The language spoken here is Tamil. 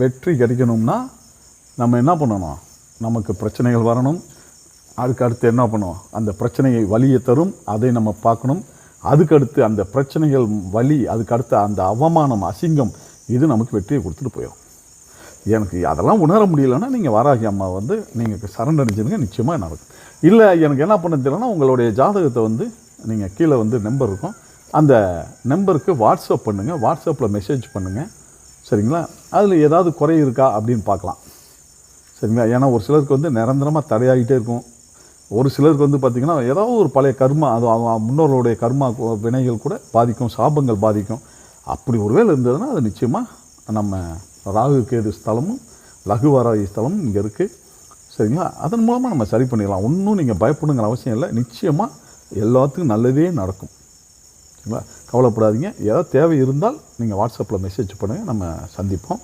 வெற்றி கிடைக்கணும்னா நம்ம என்ன பண்ணணும்? நமக்கு பிரச்சனைகள் வரணும். அதுக்கு அடுத்து என்ன பண்ணுவோம்? அந்த பிரச்சனையை வலியை தரும். அதை நம்ம பார்க்கணும். அதுக்கடுத்து அந்த பிரச்சனைகள் வலி அதுக்கடுத்து அந்த அவமானம் அசிங்கம் இது நமக்கு வெற்றியை கொடுத்துட்டு போயிடும். எனக்கு அதெல்லாம் உணர முடியலன்னா நீங்கள் வாராகி அம்மா வந்து நீங்கள் சரண்டடிச்சிருங்க நிச்சயமாக நடக்கும். இல்லை எனக்கு என்ன பண்ண தெரியலன்னா உங்களுடைய ஜாதகத்தை வந்து நீங்கள் கீழே வந்து நம்பர் இருக்கும். அந்த நம்பருக்கு வாட்ஸ்அப் பண்ணுங்கள் வாட்ஸ்அப்பில் மெசேஜ் பண்ணுங்கள் சரிங்களா? அதில் ஏதாவது குறை இருக்கா அப்படின்னு பார்க்கலாம். சரிங்களா? ஏன்னா ஒரு சிலருக்கு வந்து நிரந்தரமாக தடையாகிட்டே இருக்கும். ஒரு சிலருக்கு வந்து பார்த்திங்கன்னா ஏதாவது ஒரு பழைய கர்மா அது அவன் முன்னோர்களுடைய கர்மா வினைகள் கூட பாதிக்கும் சாபங்கள் பாதிக்கும். அப்படி ஒருவேளை இருந்ததுன்னா அது நிச்சயமாக நம்ம ராகு கேது ஸ்தலமும் லகுவாராகி ஸ்தலமும் இங்கே இருக்குது சரிங்களா? அதன் மூலமாக நம்ம சரி பண்ணிடலாம். ஒன்றும் நீங்கள் பயப்படுங்கிற அவசியம் இல்லை. நிச்சயமாக எல்லாத்துக்கும் நல்லதே நடக்கும். கவலைப்படாதீங்க. ஏதாவது தேவை இருந்தால் நீங்கள் வாட்ஸ்அப்பில் மெசேஜ் பண்ணுங்கள் நம்ம சந்திப்போம்.